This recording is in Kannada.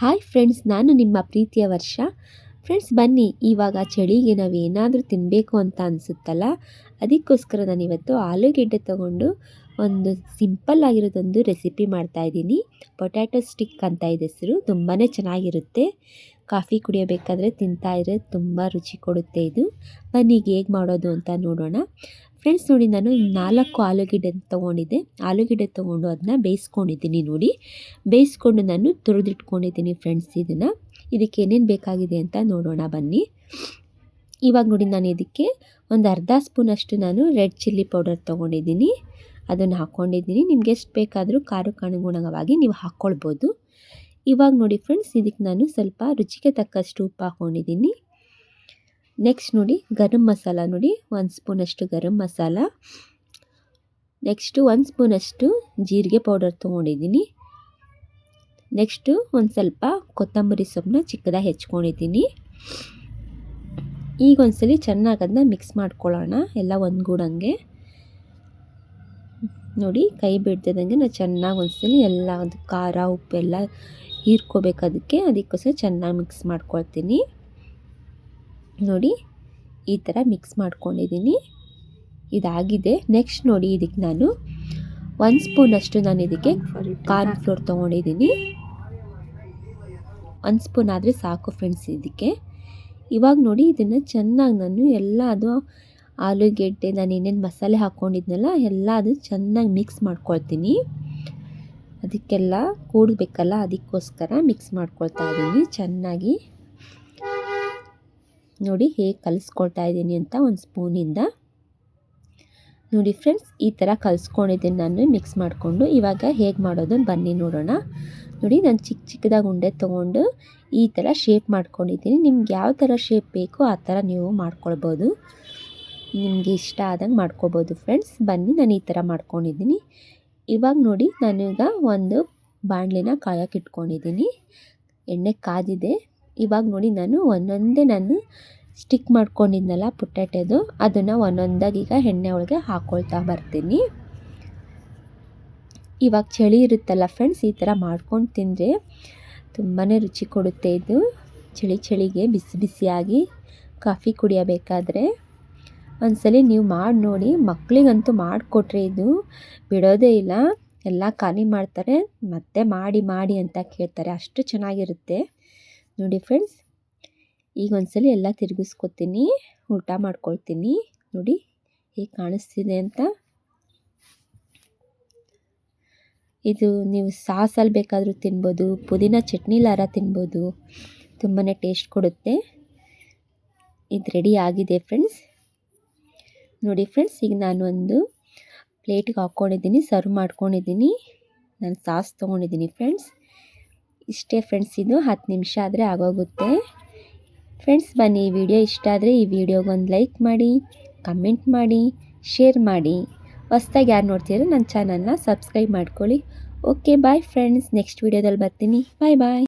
ಹಾಯ್ ಫ್ರೆಂಡ್ಸ್ ನಾನು ನಿಮ್ಮ ಪ್ರೀತಿಯ ವರ್ಷ. ಫ್ರೆಂಡ್ಸ್ ಬನ್ನಿ, ಇವಾಗ ಚಳಿಗೆ ನಾವು ಏನಾದರೂ ತಿನ್ನಬೇಕು ಅಂತ ಅನಿಸುತ್ತಲ್ಲ? ಅದಕ್ಕೋಸ್ಕರ ನಾನು ಇವತ್ತು ಆಲೂಗೆಡ್ಡೆ ತೊಗೊಂಡು ಒಂದು ಸಿಂಪಲ್ ಆಗಿರೋದೊಂದು ರೆಸಿಪಿ ಮಾಡ್ತಾಯಿದ್ದೀನಿ ಪೊಟ್ಯಾಟೊ ಸ್ಟಿಕ್ ಅಂತ ಇದೆ ಹೆಸರು ತುಂಬಾ ಚೆನ್ನಾಗಿರುತ್ತೆ. ಕಾಫಿ ಕುಡಿಯಬೇಕಾದ್ರೆ ತಿಂತಾ ಇದ್ರೆ ತುಂಬ ರುಚಿ ಕೊಡುತ್ತೆ ಇದು. ಬನ್ನಿ, ಹೇಗೆ ಮಾಡೋದು ಅಂತ ನೋಡೋಣ. ಫ್ರೆಂಡ್ಸ್ ನೋಡಿ ನಾನು ನಾಲ್ಕು ಆಲೂಗೆಡ್ಡೆ ತೊಗೊಂಡಿದ್ದೆ. ಆಲೂಗೆಡ್ಡೆ ತೊಗೊಂಡು ಅದನ್ನ ಬೇಯಿಸ್ಕೊಂಡಿದ್ದೀನಿ ನೋಡಿ. ಬೇಯಿಸ್ಕೊಂಡು ನಾನು ತುರಿದಿಟ್ಕೊಂಡಿದ್ದೀನಿ ಫ್ರೆಂಡ್ಸ್ ಇದನ್ನು. ಇದಕ್ಕೆ ಏನೇನು ಬೇಕಾಗಿದೆ ಅಂತ ನೋಡೋಣ ಬನ್ನಿ. ಇವಾಗ ನೋಡಿ ನಾನು ಇದಕ್ಕೆ ಒಂದು ಅರ್ಧ ಸ್ಪೂನಷ್ಟು ನಾನು ರೆಡ್ ಚಿಲ್ಲಿ ಪೌಡರ್ ತೊಗೊಂಡಿದ್ದೀನಿ. ಅದನ್ನು ಹಾಕ್ಕೊಂಡಿದ್ದೀನಿ ನಿಮ್ಗೆ ಎಷ್ಟು ಬೇಕಾದರೂ ಖಾರಕ್ಕೆ ಅನುಗುಣವಾಗಿ ನೀವು ಹಾಕ್ಕೊಳ್ಬೋದು ಇವಾಗ ನೋಡಿ ಫ್ರೆಂಡ್ಸ್ ಇದಕ್ಕೆ ನಾನು ಸ್ವಲ್ಪ ರುಚಿಗೆ ತಕ್ಕಷ್ಟು ಉಪ್ಪು ಹಾಕ್ಕೊಂಡಿದ್ದೀನಿ ನೆಕ್ಸ್ಟ್ ನೋಡಿ, ಗರಂ ಮಸಾಲ ನೋಡಿ. ಒಂದು ಸ್ಪೂನಷ್ಟು ಗರಂ ಮಸಾಲ. ನೆಕ್ಸ್ಟು ಒಂದು ಸ್ಪೂನಷ್ಟು ಜೀರಿಗೆ ಪೌಡರ್ ತೊಗೊಂಡಿದ್ದೀನಿ. ನೆಕ್ಸ್ಟು ಒಂದು ಸ್ವಲ್ಪ ಕೊತ್ತಂಬರಿ ಸೊಪ್ಪನ್ನ ಚಿಕ್ಕದಾಗಿ ಹೆಚ್ಕೊಂಡಿದ್ದೀನಿ. ಈಗ ಒಂದ್ಸಲಿ ಚೆನ್ನಾಗಿ ಅದನ್ನ ಮಿಕ್ಸ್ ಮಾಡ್ಕೊಳ್ಳೋಣ. ಎಲ್ಲ ಒಂದ್ಗೂಡಂಗೆ. ನೋಡಿ, ಕೈ ಬಿಡ್ತಿದ್ದಂಗೆ ನಾನು ಚೆನ್ನಾಗಿ ಒಂದ್ಸಲಿ ಎಲ್ಲ ಒಂದು ಖಾರ, ಉಪ್ಪೆಲ್ಲ ಹೀರ್ಕೋಬೇಕು ಅದಕ್ಕೆ. ಅದಕ್ಕೋಸ್ಕರ ಚೆನ್ನಾಗಿ ಮಿಕ್ಸ್ ಮಾಡ್ಕೊಳ್ತೀನಿ. ನೋಡಿ ಈ ಥರ ಮಿಕ್ಸ್ ಮಾಡ್ಕೊಂಡಿದ್ದೀನಿ. ಇದಾಗಿದೆ. ನೆಕ್ಸ್ಟ್ ನೋಡಿ ಇದಕ್ಕೆ ನಾನು ಒಂದು ಸ್ಪೂನಷ್ಟು ನಾನು ಇದಕ್ಕೆ ಕಾರ್ನ್ ಫ್ಲೋರ್ ತೊಗೊಂಡಿದ್ದೀನಿ. ಒಂದು ಸ್ಪೂನ್ ಆದರೆ ಸಾಕು ಫ್ರೆಂಡ್ಸ್ ಇದಕ್ಕೆ. ಇವಾಗ ನೋಡಿ ಇದನ್ನು ಚೆನ್ನಾಗಿ ನಾನು ಎಲ್ಲ ಅದು ಆಲೂಗೆಡ್ಡೆ ನಾನು ಏನೇನು ಮಸಾಲೆ ಹಾಕ್ಕೊಂಡಿದ್ನಲ್ಲ ಎಲ್ಲ ಅದು ಚೆನ್ನಾಗಿ ಮಿಕ್ಸ್ ಮಾಡ್ಕೊಳ್ತೀನಿ. ಅದಕ್ಕೆಲ್ಲ ಕೂಡಬೇಕಲ್ಲ ಅದಕ್ಕೋಸ್ಕರ ಮಿಕ್ಸ್ ಮಾಡ್ಕೊಳ್ತಾ ಇದ್ದೀನಿ ಚೆನ್ನಾಗಿ. ನೋಡಿ ಹೇಗೆ ಕಲಿಸ್ಕೊಳ್ತಾ ಇದ್ದೀನಿ ಅಂತ ಒಂದು ಸ್ಪೂನಿಂದ. ನೋಡಿ ಫ್ರೆಂಡ್ಸ್, ಈ ಥರ ಕಲಿಸ್ಕೊಂಡಿದ್ದೀನಿ ನಾನು, ಮಿಕ್ಸ್ ಮಾಡಿಕೊಂಡು. ಇವಾಗ ಹೇಗೆ ಮಾಡೋದು ಬನ್ನಿ ನೋಡೋಣ. ನೋಡಿ, ನಾನು ಚಿಕ್ಕ ಚಿಕ್ಕದಾಗಿ ಉಂಡೆ ತೊಗೊಂಡು ಈ ಥರ ಶೇಪ್ ಮಾಡ್ಕೊಂಡಿದ್ದೀನಿ. ನಿಮ್ಗೆ ಯಾವ ಥರ ಶೇಪ್ ಬೇಕೋ ಆ ಥರ ನೀವು ಮಾಡ್ಕೊಳ್ಬೋದು. ನಿಮಗೆ ಇಷ್ಟ ಆದಂಗೆ ಮಾಡ್ಕೊಬೋದು ಫ್ರೆಂಡ್ಸ್. ಬನ್ನಿ, ನಾನು ಈ ಥರ ಮಾಡ್ಕೊಂಡಿದ್ದೀನಿ. ಇವಾಗ ನೋಡಿ, ನಾನೀಗ ಒಂದು ಬಾಣಲಿನ ಕಾಯಕ್ಕೆ ಇಟ್ಕೊಂಡಿದ್ದೀನಿ. ಎಣ್ಣೆ ಕಾದಿದೆ. ಇವಾಗ ನೋಡಿ ನಾನು ಒಂದೊಂದೇ ನಾನು ಸ್ಟಿಕ್ ಮಾಡ್ಕೊಂಡಿದ್ನಲ್ಲ ಪುಟ್ಟಟೆದು, ಅದನ್ನು ಒಂದೊಂದಾಗಿ ಈಗ ಎಣ್ಣೆ ಒಳಗೆ ಹಾಕ್ಕೊಳ್ತಾ ಬರ್ತೀನಿ. ಇವಾಗ ಚಳಿ ಇರುತ್ತಲ್ಲ ಫ್ರೆಂಡ್ಸ್ ಈ ಥರ ಮಾಡ್ಕೊಂಡು ತಿಂದರೆ ತುಂಬಾ ರುಚಿ ಕೊಡುತ್ತೆ ಇದು. ಚಳಿ ಚಳಿಗೆ ಬಿಸಿ ಬಿಸಿಯಾಗಿ ಕಾಫಿ ಕುಡಿಯಬೇಕಾದ್ರೆ. ಒಂದ್ಸಲಿ ನೀವು ಮಾಡಿ ನೋಡಿ ಮಕ್ಕಳಿಗಂತೂ ಮಾಡಿಕೊಟ್ರೆ ಇದು ಬಿಡೋದೇ ಇಲ್ಲ. ಎಲ್ಲ ಖಾಲಿ ಮಾಡ್ತಾರೆ, ಮತ್ತೆ ಮಾಡಿ ಮಾಡಿ ಅಂತ ಕೇಳ್ತಾರೆ. ಅಷ್ಟು ಚೆನ್ನಾಗಿರುತ್ತೆ. ನೋಡಿ ಫ್ರೆಂಡ್ಸ್ ಈಗ ಒಂದ್ಸಲ ಎಲ್ಲ ತಿರುಗಿಸ್ಕೊತೀನಿ, ಊಟ ಮಾಡ್ಕೊಳ್ತೀನಿ. ನೋಡಿ, ಹೇಗೆ ಕಾಣಿಸ್ತಿದೆ ಅಂತ. ಇದು ನೀವು ಸಾಸಲ್ಲಿ ಬೇಕಾದರೂ ತಿನ್ಬೋದು, ಪುದೀನ ಚಟ್ನಿಲಾರ ತಿನ್ಬೋದು ತುಂಬಾ ಟೇಸ್ಟ್ ಕೊಡುತ್ತೆ. ಇದು ರೆಡಿ ಆಗಿದೆ ಫ್ರೆಂಡ್ಸ್ ನೋಡಿ ಫ್ರೆಂಡ್ಸ್ ಈಗ ನಾನು ಒಂದು ಪ್ಲೇಟಿಗೆ ಹಾಕ್ಕೊಂಡಿದ್ದೀನಿ ಸರ್ವ್ ಮಾಡ್ಕೊಂಡಿದ್ದೀನಿ. ನಾನು ಸಾಸ್ ತೊಗೊಂಡಿದ್ದೀನಿ ಫ್ರೆಂಡ್ಸ್ ಇಷ್ಟೇ ಫ್ರೆಂಡ್ಸ್ ಇದು ಹತ್ತು ನಿಮಿಷ ಆದರೆ ಆಗೋಗುತ್ತೆ. ಫ್ರೆಂಡ್ಸ್ ಬನ್ನಿ ಈ ವಿಡಿಯೋ ಇಷ್ಟ ಆದರೆ ಈ ವಿಡಿಯೋಗೊಂದು ಲೈಕ್ ಮಾಡಿ ಕಮೆಂಟ್ ಮಾಡಿ ಶೇರ್ ಮಾಡಿ. ಹೊಸ್ದಾಗಿ ಯಾರು ನೋಡ್ತೀರೋ ನನ್ನ ಚಾನಲ್ನ ಸಬ್ಸ್ಕ್ರೈಬ್ ಮಾಡ್ಕೊಳ್ಳಿ. ಓಕೆ ಬಾಯ್ ಫ್ರೆಂಡ್ಸ್ ನೆಕ್ಸ್ಟ್ ವೀಡಿಯೋದಲ್ಲಿ ಬರ್ತೀನಿ. ಬಾಯ್ ಬಾಯ್